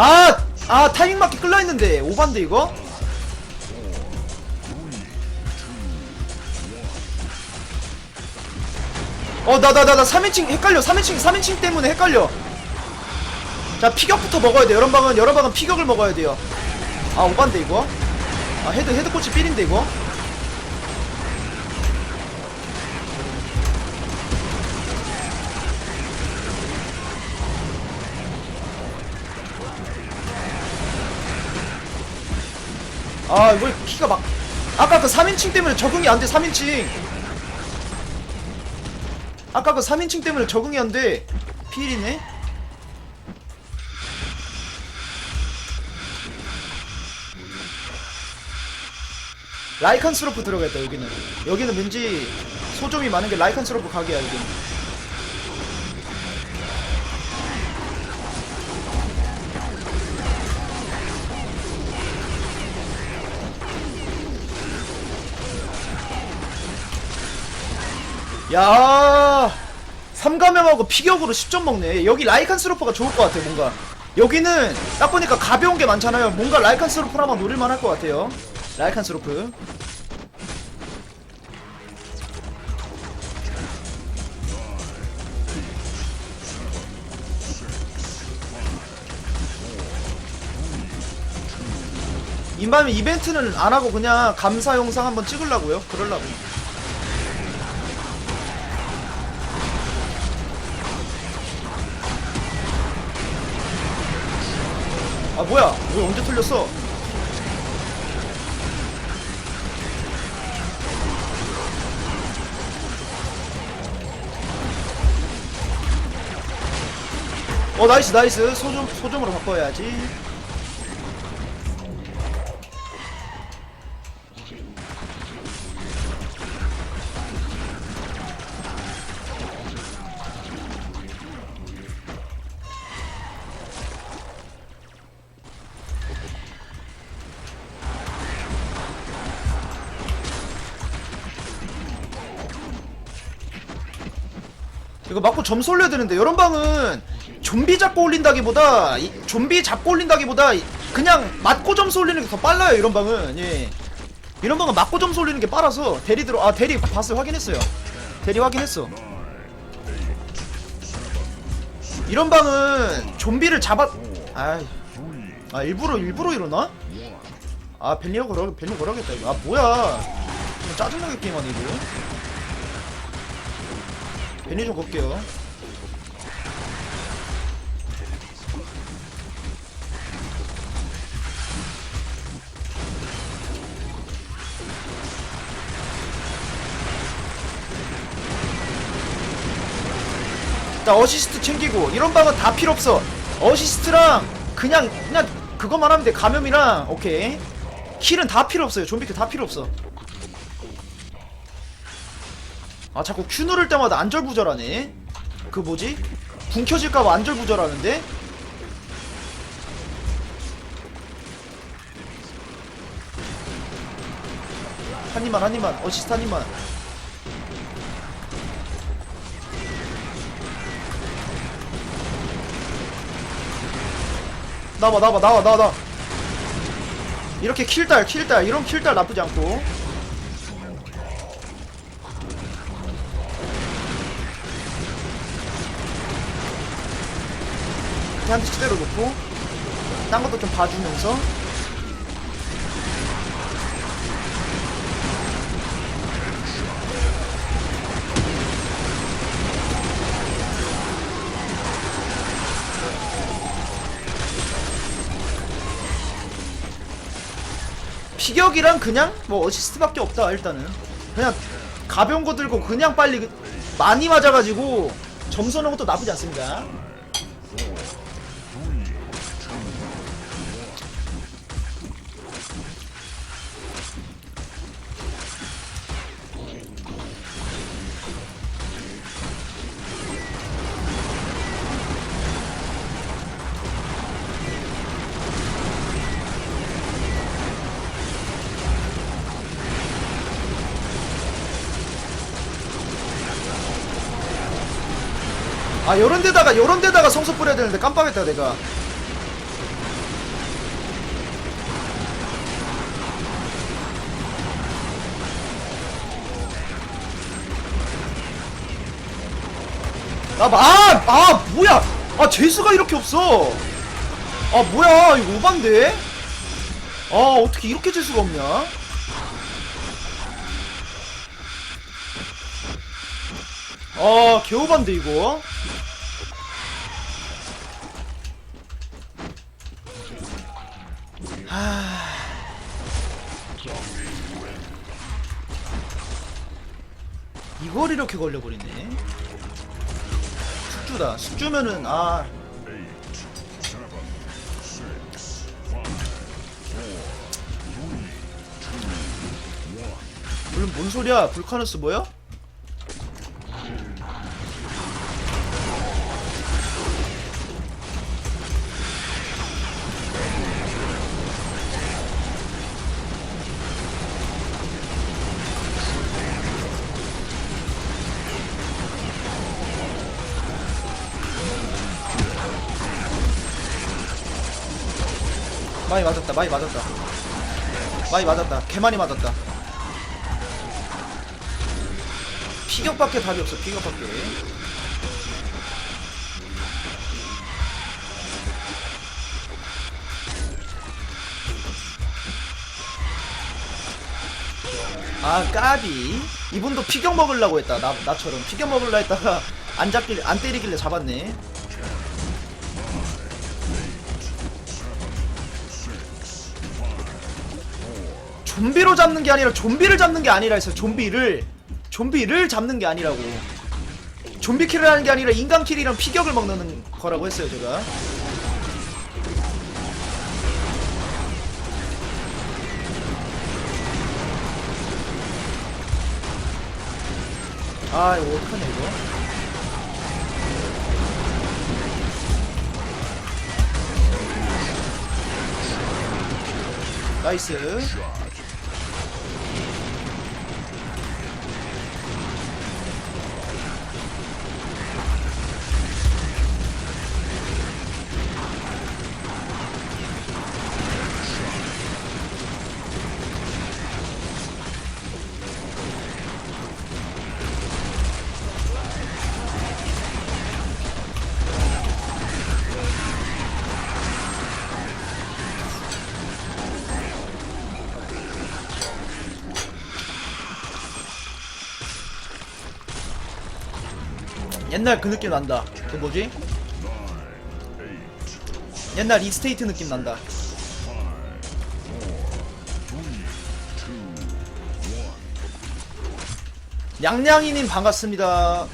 아! 아 타이밍 맞게 끌려있는데. 오반데 이거? 어 나 나 나 나 3인칭 헷갈려. 3인칭 3인칭 때문에 헷갈려. 자 피격부터 먹어야 돼 여러 방은 여러 방은 피격을 먹어야 돼요. 아 오반데 이거? 아 헤드 헤드 코치 삘인데 이거 아 이거 키가 막 아까 그 3인칭 때문에 적응이 안 돼 3인칭. 아까 그 3인칭 때문에 적응이 안 돼. 필이네? 라이칸스로프 들어가겠다 여기는. 여기는 왠지 소점이 많은 게 라이칸스로프 각이야 여기는 야 삼가명하고 피격으로 10점 먹네. 여기 라이칸스로프가 좋을 것 같아 뭔가. 여기는 딱 보니까 가벼운 게 많잖아요. 뭔가 라이칸스로프를 한번 노릴만 할 것 같아요. 라이칸스로프. 이밤에 이벤트는 안 하고 그냥 감사 영상 한번 찍으려고요. 그럴라고 아 뭐야? 왜 언제 틀렸어? 어 나이스 나이스. 소점 소점으로 바꿔야지 이거 맞고 점수 올려야 되는데 이런 방은 좀비 잡고 올린다기보다 이, 좀비 잡고 올린다기보다 이- 그냥 맞고 점수 올리는 게 더 빨라요 이런 방은. 예. 이런 방은 맞고 점수 올리는 게 빨라서 대리 들어 아 대리 봤어요 확인했어요. 대리 확인했어. 이런 방은 좀비를 잡아 아이. 아 일부러 일부러 이러나? 아 벨리어 걸어 벨리 걸어야겠다 이거. 아 뭐야. 좀 짜증나게 게임하네 이거 벨리 좀 걸게요. 자 어시스트 챙기고 이런 방은 다 필요 없어. 어시스트랑 그냥 그냥 그것만 하면 돼. 감염이랑 오케이. 킬은 다 필요 없어요. 좀비 킬 다 필요 없어 아 자꾸 Q 누를 때마다 안절부절하네. 그 뭐지? 붕 켜질까봐 안절부절하는데? 한 입만 한 입만. 어시스트 한 입만. 나와 나와 나와 나와 나 이렇게 킬딸 킬딸. 이런 킬딸 나쁘지 않고 한대 치대로 놓고 딴 것도 좀 봐주면서. 피격이랑 그냥 뭐 어시스트밖에 없다 일단은. 그냥 가벼운 거 들고 그냥 빨리 그- 많이 맞아가지고 점수 넣은 것도 나쁘지 않습니다 아 요런 데다가 요런 데다가 성소 뿌려야 되는데 깜빡했다 내가. 아아 아, 아, 뭐야! 아 재수가 이렇게 없어! 아 뭐야 이거 오반데? 아 어떻게 이렇게 재수가 없냐? 아, 개오반데, 이거. 이걸 이렇게 걸려버리네. 숙주다. 숙주면은, 아. 물론 뭔 소리야? 불카누스 뭐야? 많이 맞았다. 많이 맞았다. 개 많이 맞았다. 피격밖에 답이 없어. 피격밖에. 아 까비 이분도 피격 먹으려고 했다 나, 나처럼 피격 먹으려 했다가 안 잡길 안 때리길래 잡았네 좀비로 잡는 게 아니라 좀비를 잡는 게 아니라 했어 좀비를 좀비를 잡는 게 아니라고. 좀비 킬을 하는 게 아니라 인간 킬이랑 피격을 먹는 거라고 했어요 제가. 아 이거 어떡하냐 이거. 나이스 옛날 그 느낌 난다. 그 뭐지? 옛날 이스테이트 느낌 난다. 양양이님 반갑습니다.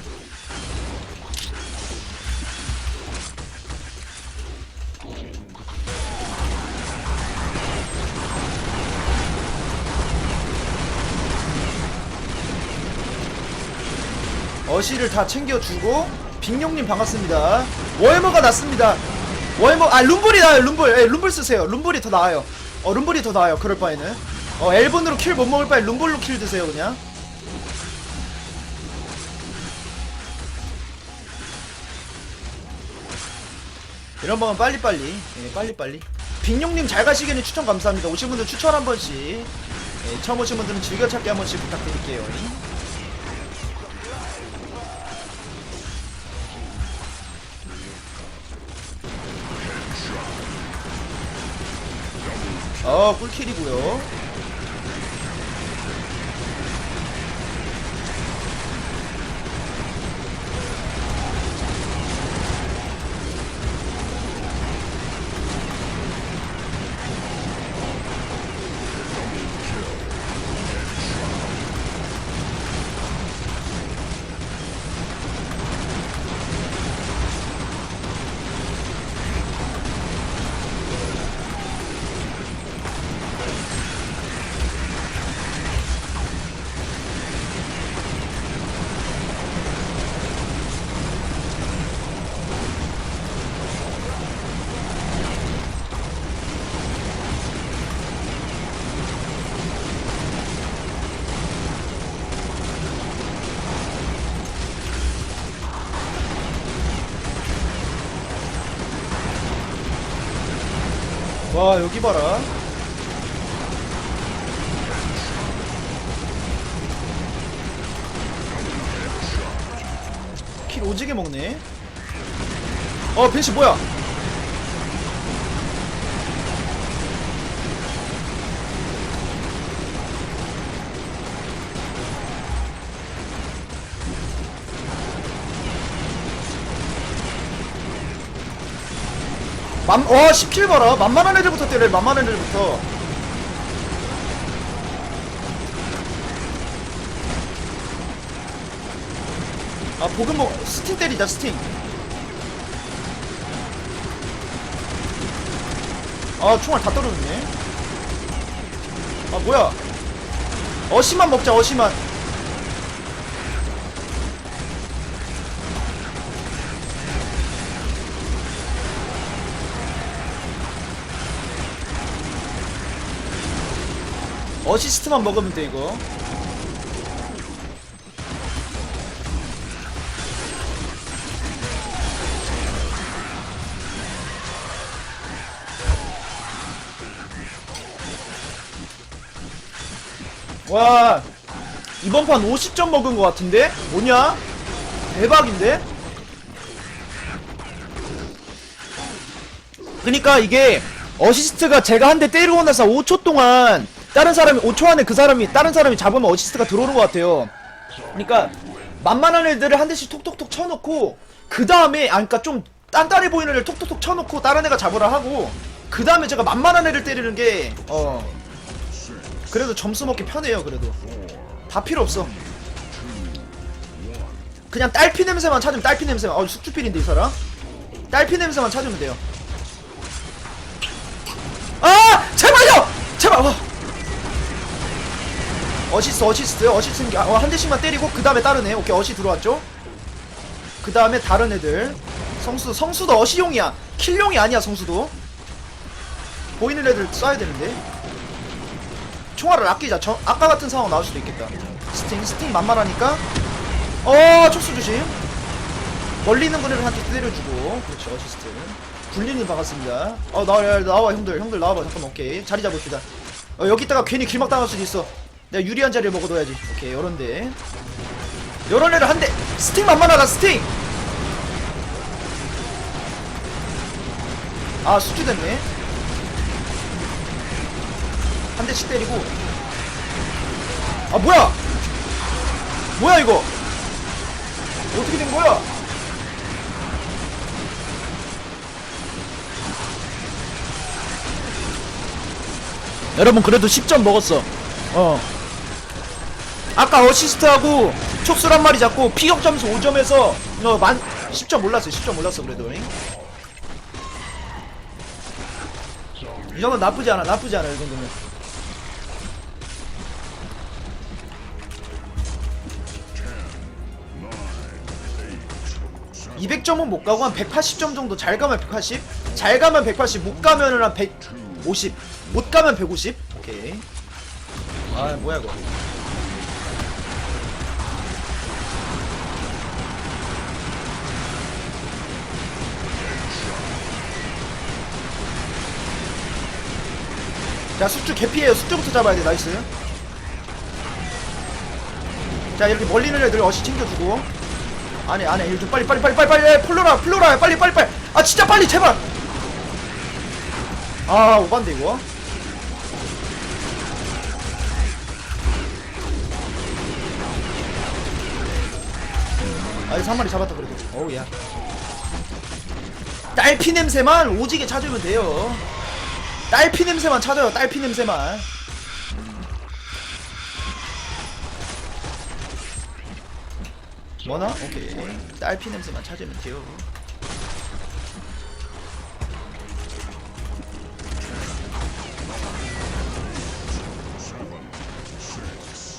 어시를 다 챙겨주고 빅룡님 반갑습니다. 월머가 났습니다. 월머 아 룸블이 나요 룸블 예, 룸블 쓰세요. 룸블이 더 나아요. 어 룸블이 더 나아요. 그럴 바에는 어 엘본으로 킬 못 먹을 바에 룸블로 킬 드세요 그냥. 이런 방은 빨리빨리 예, 빨리빨리 빅룡님 잘 가시기는 추천 감사합니다 오신 분들 추천 한 번씩 예, 처음 오신 분들은 즐겨찾기 한 번씩 부탁드릴게요 꿀킬이고요 와 여기 봐라. 킬 오지게 먹네. 어 벤시 뭐야 만, 어, 10킬 봐라. 만만한 애들부터 때려, 만만한 애들부터. 아, 복은 뭐, 스팅 때리자, 스팅. 아, 총알 다 떨어졌네. 아, 뭐야. 어시만 먹자, 어시만. 어시스트만 먹으면 돼, 이거. 와 이번 판 50점 먹은 것 같은데? 뭐냐? 대박인데? 그니까 이게 어시스트가 제가 한 대 때리고 나서 5초 동안 다른 사람이 5초 안에 그 사람이 다른 사람이 잡으면 어시스트가 들어오는 것 같아요. 그러니까 만만한 애들을 한 대씩 톡톡톡 쳐놓고 그 다음에 아 그니까 좀 단단해 보이는 애를 톡톡톡 쳐놓고 다른 애가 잡으라 하고 그 다음에 제가 만만한 애를 때리는 게 어. 그래도 점수 먹기 편해요 그래도. 다 필요 없어. 그냥 딸피 냄새만 찾으면 딸피 냄새만 어 숙주필인데 이 사람? 딸피 냄새만 찾으면 돼요. 아! 제발요! 제발! 어. 어시스트 어시스트 어시스트 어, 한 대씩만 때리고 그 다음에 다른 애 오케이 어시 들어왔죠 그 다음에 다른 애들 성수 성수도 어시용이야 킬용이 아니야 성수도 보이는 애들 쏴야 되는데 총알을 아끼자. 저, 아까 같은 상황 나올 수도 있겠다. 스팅, 스팅 만만하니까. 어, 촉수 조심. 멀리 있는 거를 한테 때려주고. 그렇죠, 어시스트. 굴리는 박았습니다. 어, 나와, 나와, 형들. 형들 나와봐. 잠깐만, 오케이. 자리 잡읍시다. 어, 여기 있다가 괜히 길막 당할 수도 있어. 내가 유리한 자리를 먹어둬야지. 오케이, 요런데. 요런 애를 한 대. 스팅 만만하다, 스팅! 아, 수주됐네. 한 대씩 때리고 아 뭐야 뭐야 이거 어떻게 된 거야 여러분 그래도 10점 먹었어 어 아까 어시스트하고 촉술 한 마리 잡고 피격 점수 5점에서 어 만 10점 몰랐어 10점 몰랐어 그래도 잉? 이 정도 나쁘지 않아 나쁘지 않아 이 정도면 200점은 못 가고 한 180점 정도 잘 가면 180? 잘 가면 180, 못 가면은 한 150. 못 가면 150? 오케이. 아, 뭐야 이거. 자, 숙주 개피에요. 숙주부터 잡아야 돼. 나이스. 자, 이렇게 멀리 있는 애들 어시 챙겨주고. 안에 안에 일좀 빨리 빨리 빨리 빨리 빨리 플로라 플로라 빨리 빨리 빨리 아 진짜 빨리 제발 아 오반데 이거 아이서 한 마리 잡았다 그래도 어우야 딸피 냄새만 오지게 찾으면 돼요 딸피 냄새만 찾아요 딸피 냄새만. 뭐나? 오케이. 딸피 냄새만 찾으면 돼요.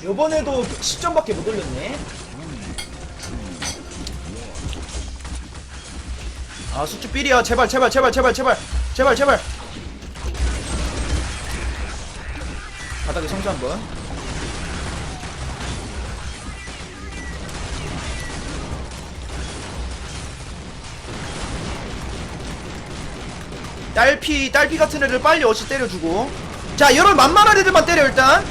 요번에도 10점밖에 못 올렸네. 아 수치 삘이야. 제발 제발 제발 제발 제발 제발 제발 바닥에 성주 한번. 딸피 딸피 같은 애를 빨리 어시 때려주고. 자 이런 만만한 애들만 때려 일단.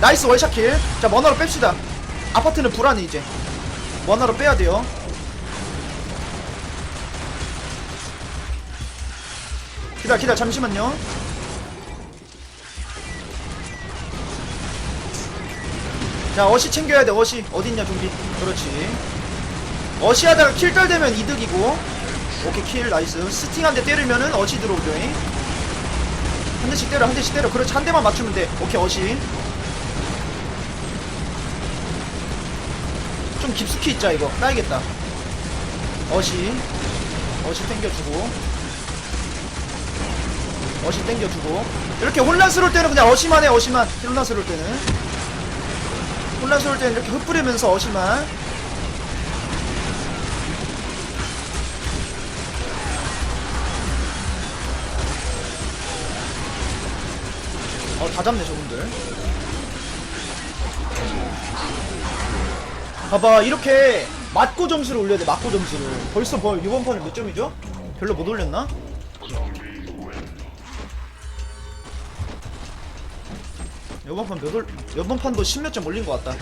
나이스 월샷킬. 자 머너로 뺍시다. 아파트는 불안해 이제. 뭐 하나로 빼야 돼요. 기다려 기다려. 잠시만요 자 어시 챙겨야 돼 어시. 어딨냐 좀비. 그렇지. 어시 하다가 킬 딸 되면 이득이고. 오케이 킬 나이스. 스팅 한 대 때리면은 어시 들어오죠 잉? 한 대씩 때려 한 대씩 때려. 그렇지 한 대만 맞추면 돼. 오케이 어시. 좀 깊숙이 있자 이거. 따야겠다. 어시. 어시 땡겨주고. 어시 땡겨주고. 이렇게 혼란스러울 때는 그냥 어시만 해 어시만. 혼란스러울 때는 혼란스러울 때는 이렇게 흩뿌리면서 어시만 어 다 잡네 저분들 봐봐 이렇게 맞고 점수를 올려야 돼 맞고 점수를 벌써 벌 이번 판은 몇 점이죠? 별로 못 올렸나? 이번 판 몇 올, 이번 판도 10몇 점 올린 것 같다.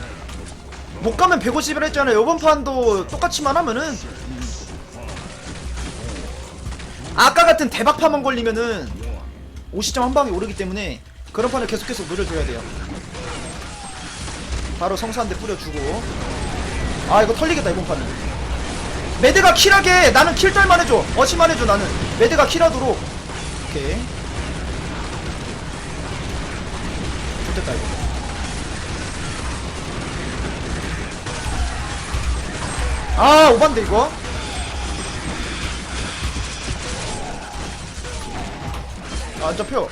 못 가면 150을 했잖아 이번 판도 똑같이만 하면은. 음. 아까 같은 대박 파만 걸리면은 50점 한 방에 오르기 때문에 그런 판을 계속해서 노려줘야 돼요. 바로 성사한대 뿌려주고. 아 이거 털리겠다 이번 판은. 매드가 킬하게 나는 킬딸만 해줘. 어치만 해줘 나는. 매드가 킬하도록. 오케이 좋겠다 이거 아 오반데 이거? 아, 안 잡혀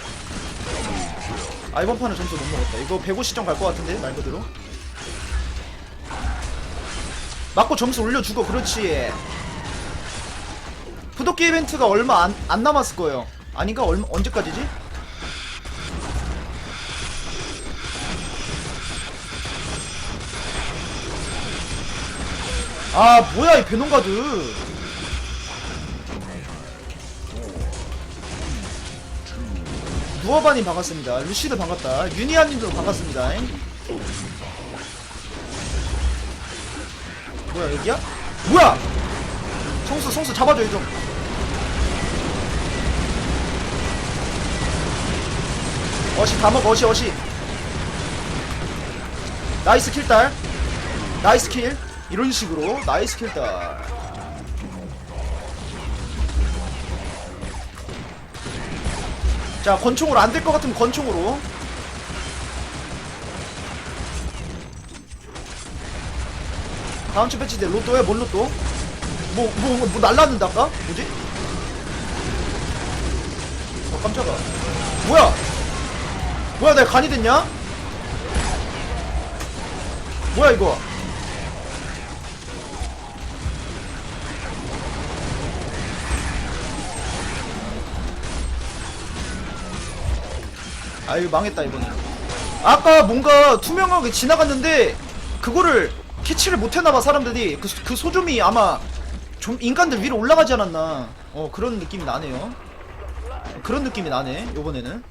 아 이번 판은 점수 못 먹었다. 이거 150점 갈 것 같은데 말 그대로? 맞고 점수 올려주고 그렇지. 푸도끼 이벤트가 얼마 안, 안 남았을 거예요. 아닌가? 얼마, 언제까지지? 아 뭐야 이 베놈가드. 누어바님 반갑습니다. 루시드 반갑다. 유니아님도 반갑습니다. 뭐야 여기야? 뭐야! 성수 성수 잡아줘 좀. 어시 다 먹어 어시 어시. 나이스 킬딸. 나이스 킬 이런 식으로 나이스 킬딸 자 권총으로 안 될 것 같으면 권총으로 다음 주 배치 때 로또야 뭔 로또? 뭐 뭐 뭐 날랐는데 아까? 뭐지? 어 깜짝아 뭐야 뭐야 내가 간이 됐냐? 뭐야 이거 아유 망했다 이거는 아까 뭔가 투명하게 지나갔는데 그거를 캐치를 못했나봐 사람들이. 그, 그 소좀이 아마 좀 인간들 위로 올라가지 않았나. 어 그런 느낌이 나네요. 그런 느낌이 나네 요번에는